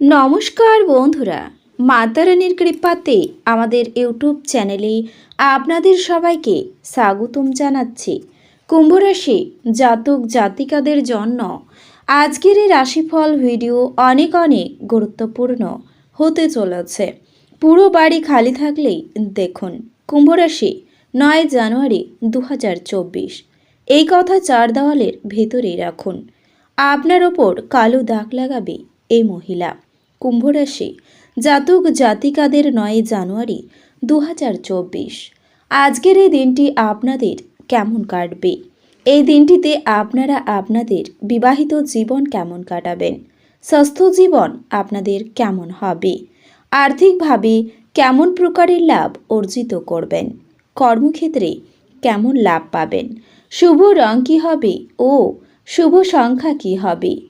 নমস্কার বন্ধুরা মাতারানির কৃপাতে আমাদের ইউটিউব চ্যানেলে আপনাদের সবাইকে স্বাগতম জানাচ্ছি। কুম্ভরাশি জাতক জাতিকাদের জন্য আজকের এই রাশিফল ভিডিও অনেক অনেক গুরুত্বপূর্ণ হতে চলেছে। পুরো বাড়ি খালি থাকলেই দেখুন কুম্ভরাশি নয় জানুয়ারি দু হাজার চব্বিশ। এই কথা চার দেওয়ালের ভেতরেই রাখুন। আপনার ওপর কালো দাগ লাগাবে এই মহিলা। কুম্ভ রাশি জাতক জাতিকাদের নয় জানুয়ারি দু হাজার চব্বিশ। আজকের এই দিনটি আপনাদের কেমন কাটবে? এই দিনটিতে আপনারা আপনাদের বিবাহিত জীবন কেমন কাটাবেন? স্বাস্থ্য জীবন আপনাদের কেমন হবে? আর্থিকভাবে কেমন প্রকারের লাভ অর্জিত করবেন? কর্মক্ষেত্রে কেমন লাভ পাবেন? শুভ রং কী হবে ও শুভ সংখ্যা কী হবে?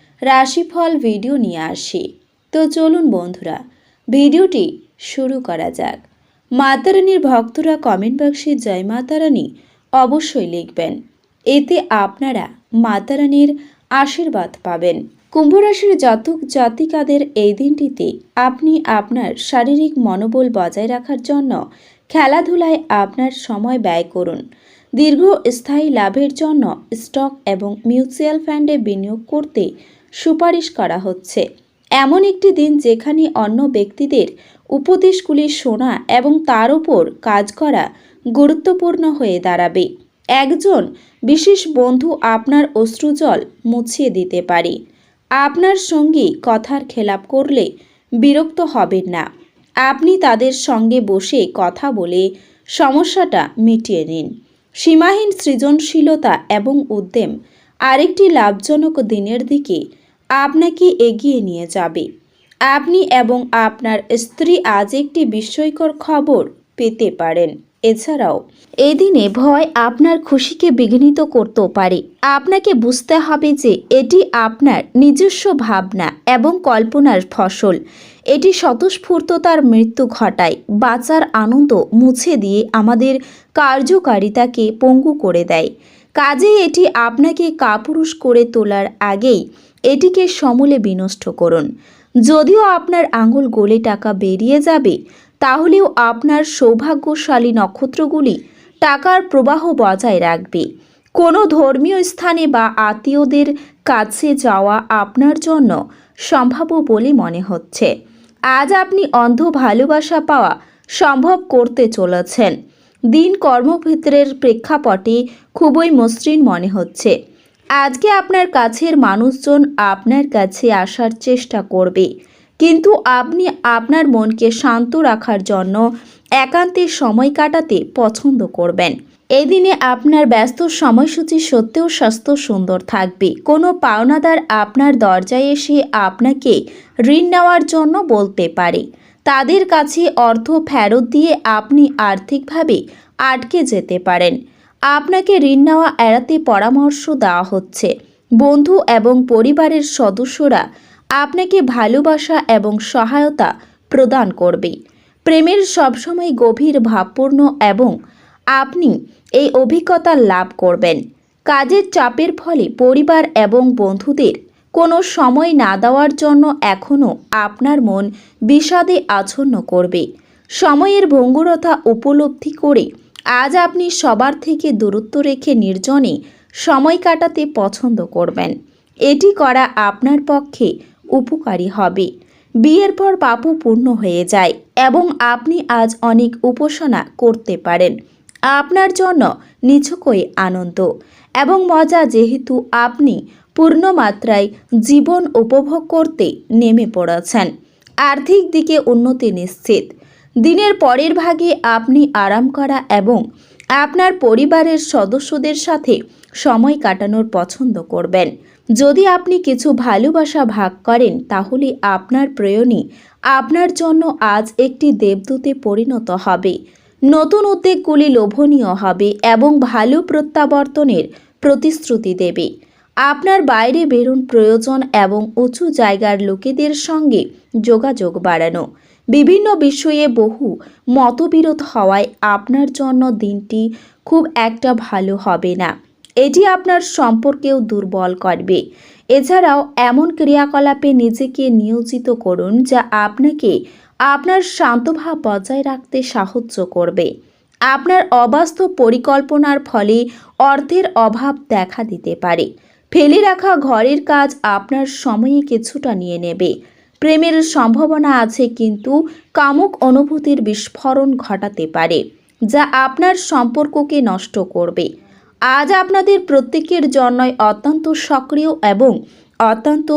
রাশিফল ভিডিও নিয়ে আসি। তো চলুন বন্ধুরা, ভিডিওটি শুরু করা যাক। মাতারানির ভক্তরা কমেন্ট বক্সে জয় মাতারানী অবশ্যই লিখবেন। এতে আপনারা মাতারানির আশীর্বাদ পাবেন। কুম্ভ রাশির জাতক জাতিকাদের এই দিনটিতে আপনি আপনার শারীরিক মনোবল বজায় রাখার জন্য খেলাধুলায় আপনার সময় ব্যয় করুন। দীর্ঘস্থায়ী লাভের জন্য স্টক এবং মিউচুয়াল ফান্ডে বিনিয়োগ করতে সুপারিশ করা হচ্ছে। এমন একটি দিন যেখানে অন্য ব্যক্তিদের উপদেশগুলি শোনা এবং তার উপর কাজ করা গুরুত্বপূর্ণ হয়ে দাঁড়াবে। একজন বিশেষ বন্ধু আপনার অশ্রুজল মুছিয়ে দিতে পারে। আপনার সঙ্গী কথার খেলাপ করলে বিরক্ত হবেন না। আপনি তাদের সঙ্গে বসে কথা বলে সমস্যাটা মিটিয়ে নিন। সীমাহীন সৃজনশীলতা এবং উদ্যম আরেকটি লাভজনক দিনের দিকে আপনাকে এগিয়ে নিয়ে যাবে। আপনি এবং আপনার স্ত্রী আজ একটি বিস্ময়কর খবর পেতে পারেন। এছাড়াও, এদিনে ভয় আপনার খুশিকে বিঘ্নিত করতেও পারে। আপনাকে বুঝতে হবে যে এটি আপনার নিজস্ব ভাবনা এবং কল্পনার ফসল। এটি স্বতঃস্ফূর্ততার মৃত্যু ঘটায়, বাঁচার আনন্দ মুছে দিয়ে আমাদের কার্যকারিতাকে পঙ্গু করে দেয়। কাজেই এটি আপনাকে কাপুরুষ করে তোলার আগেই এটিকে সমূলে বিনষ্ট করুন। যদিও আপনার আঙুল গলে টাকা বেরিয়ে যাবে, তাহলেও আপনার সৌভাগ্যশালী নক্ষত্রগুলি টাকার প্রবাহ বজায় রাখবে। কোনো ধর্মীয় স্থানে বা আত্মীয়দের কাছে যাওয়া আপনার জন্য সম্ভাব্য বলে মনে হচ্ছে। আজ আপনি অন্ধ ভালোবাসা পাওয়া সম্ভব করতে চলেছেন। দিন কর্মক্ষেত্রের প্রেক্ষাপটে খুবই মসৃণ মনে হচ্ছে। আজকে আপনার কাছের মানুষজন আপনার কাছে আসার চেষ্টা করবে। কিন্তু আপনি আপনার মনকে শান্ত রাখার জন্য একান্তে সময় কাটাতে পছন্দ করবেন। এই দিনে আপনার ব্যস্ত সময়সূচি সত্ত্বেও স্বাস্থ্য সুন্দর থাকবে। কোনো পাওনাদার আপনার দরজায় এসে আপনাকে ঋণ নেওয়ার জন্য বলতে পারে। তাদের কাছে অর্থ ফেরত দিয়ে আপনি আর্থিকভাবে আটকে যেতে পারেন। আপনাকে ঋণ নেওয়া এড়াতে পরামর্শ দেওয়া হচ্ছে। বন্ধু এবং পরিবারের সদস্যরা আপনাকে ভালোবাসা এবং সহায়তা প্রদান করবে। প্রেমের সবসময় গভীর ভাবপূর্ণ এবং আপনি এই অভিজ্ঞতা লাভ করবেন। কাজের চাপের ফলে পরিবার এবং বন্ধুদের কোনো সময় না দেওয়ার জন্য এখনও আপনার মন বিষাদে আচ্ছন্ন করবে। সময়ের ভঙ্গুরতা উপলব্ধি করে আজ আপনি সবার থেকে দূরত্ব রেখে নির্জনে সময় কাটাতে পছন্দ করবেন। এটি করা আপনার পক্ষে উপকারী হবে। বিয়ের পর পাপু পূর্ণ হয়ে যায় এবং আপনি আজ অনেক উপাসনা করতে পারেন। আপনার জন্য নিছকই আনন্দ এবং মজা যেহেতু আপনি পূর্ণ মাত্রায় জীবন উপভোগ করতে নেমে পড়েছেন। আর্থিক দিকে উন্নতি নিশ্চিত। দিনের পরের ভাগে আপনি আরাম করা এবং আপনার পরিবারের সদস্যদের সাথে সময় কাটানোর পছন্দ করবেন। যদি আপনি কিছু ভালোবাসা ভাগ করেন, তাহলে আপনার প্রয়োজনই আপনার জন্য আজ একটি দেবদূতে পরিণত হবে। নতুন উদ্যোগগুলি লোভনীয় হবে এবং ভালো প্রত্যাবর্তনের প্রতিশ্রুতি দেবে। আপনার বাইরে বেরুন প্রয়োজন এবং উঁচু জায়গার লোকেদের সঙ্গে যোগাযোগ বাড়ানো। বিভিন্ন বিষয়ে বহু মতবিরোধ হওয়ায় আপনার জন্য দিনটি খুব একটা ভালো হবে না। এটি আপনার সম্পর্কেও দুর্বল করবে। এছাড়াও এমন ক্রিয়াকলাপে নিজেকে নিয়োজিত করুন যা আপনাকে আপনার শান্তভাব বজায় রাখতে সাহায্য করবে। আপনার অবাস্তব পরিকল্পনার ফলে অর্থের অভাব দেখা দিতে পারে। ফেলে রাখা ঘরের কাজ আপনার সময়ে কিছুটা নিয়ে নেবে। প্রেমের সম্ভাবনা আছে কিন্তু কামুক অনুভূতির বিস্ফোরণ ঘটাতে পারে, যা আপনার সম্পর্ককে নষ্ট করবে। আজ আপনাদের প্রত্যেকের জন্যই অত্যন্ত সক্রিয় এবং অত্যন্ত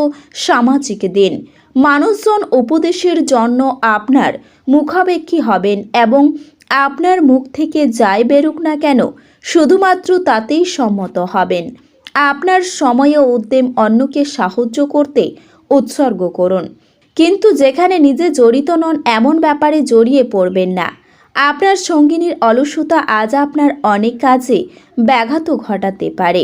সামাজিক দিন। মানুষজন উপদেশের জন্য আপনার মুখাপেক্ষী হবেন এবং আপনার মুখ থেকে যাই বেরুক না কেন, শুধুমাত্র তাতেই সম্মত হবেন। আপনার সময় ও উদ্যম অন্যকে সাহায্য করতে উৎসর্গ করুন। কিন্তু যেখানে নিজে জড়িত নন, এমন ব্যাপারে জড়িয়ে পড়বেন না। আপনার সঙ্গিনীর অলসতা আজ আপনার অনেক কাজে ব্যাঘাত ঘটাতে পারে।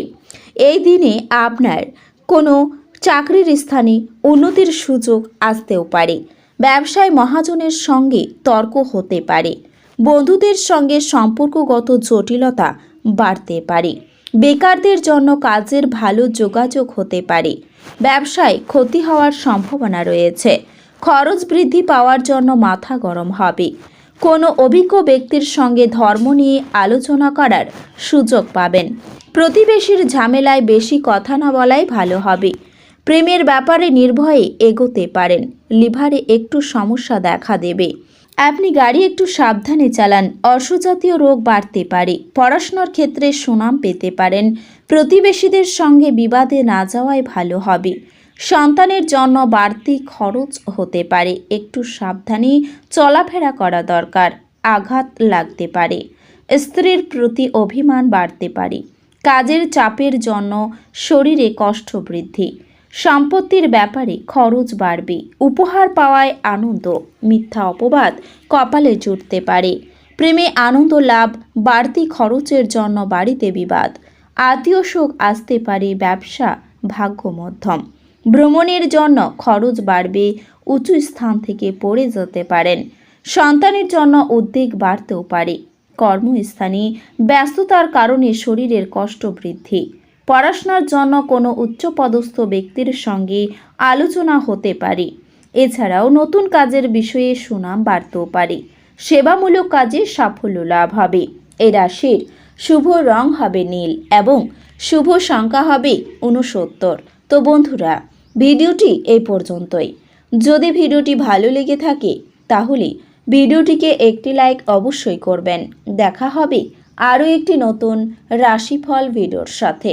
এই দিনে আপনার কোনো চাকরির স্থানে উন্নতির সুযোগ আসতেও পারে। ব্যবসায় মহাজনের সঙ্গে তর্ক হতে পারে। বন্ধুদের সঙ্গে সম্পর্কগত জটিলতা বাড়তে পারে। বেকারদের জন্য কাজের ভালো যোগাযোগ হতে পারে। ব্যবসায় ক্ষতি হওয়ার সম্ভাবনা রয়েছে। খরচ বৃদ্ধি পাওয়ার জন্য মাথা গরম হবে। কোনো অভিজ্ঞ ব্যক্তির সঙ্গে ধর্ম নিয়ে আলোচনা করার সুযোগ পাবেন। প্রতিবেশীর ঝামেলায় বেশি কথা না বলাই ভালো হবে। প্রেমের ব্যাপারে নির্ভয়ে এগোতে পারেন। লিভারে একটু সমস্যা দেখা দেবে। আপনি গাড়ি একটু সাবধানে চালান অর্শজাতীয় রোগ বাড়তে পারে, পড়াশোনার ক্ষেত্রে সুনাম পেতে পারেন, প্রতিবেশীদের সঙ্গে বিবাদে না যাওয়াই ভালো হবে। সন্তানের জন্য বাড়তি খরচ হতে পারে, একটু সাবধানে চলাফেরা করা দরকার, আঘাত লাগতে পারে, স্ত্রীর প্রতি অভিমান বাড়তে পারে, কাজের চাপের জন্য শরীরে কষ্ট বৃদ্ধি। সম্পত্তির ব্যাপারে খরচ বাড়বে। উপহার পাওয়ায় আনন্দ, মিথ্যা অপবাদ কপালে জুটতে পারে। প্রেমে আনন্দ লাভ, বাড়তি খরচের জন্য বাড়িতে বিবাদ। আত্মীয় শোক আসতে পারে, ব্যবসা ভাগ্য মধ্যম ভ্রমণের জন্য খরচ বাড়বে, উঁচু স্থান থেকে পড়ে যেতে পারেন। সন্তানের জন্য উদ্বেগ বাড়তেও পারে। কর্মস্থানে ব্যস্ততার কারণে শরীরের কষ্ট বৃদ্ধি। পড়াশোনার জন্য কোনো উচ্চপদস্থ ব্যক্তির সঙ্গে আলোচনা হতে পারে। এছাড়াও নতুন কাজের বিষয়ে সুনাম বাড়তেও পারে। সেবামূলক কাজে সাফল্য লাভ হবে। এ রাশির শুভ রং হবে নীল এবং শুভ সংখ্যা হবে উনসত্তর তো বন্ধুরা, ভিডিওটি এই পর্যন্তই। যদি ভিডিওটি ভালো লেগে থাকে, তাহলে ভিডিওটিকে একটি লাইক অবশ্যই করবেন। দেখা হবে আরও একটি নতুন রাশিফল ভিডিওর সাথে।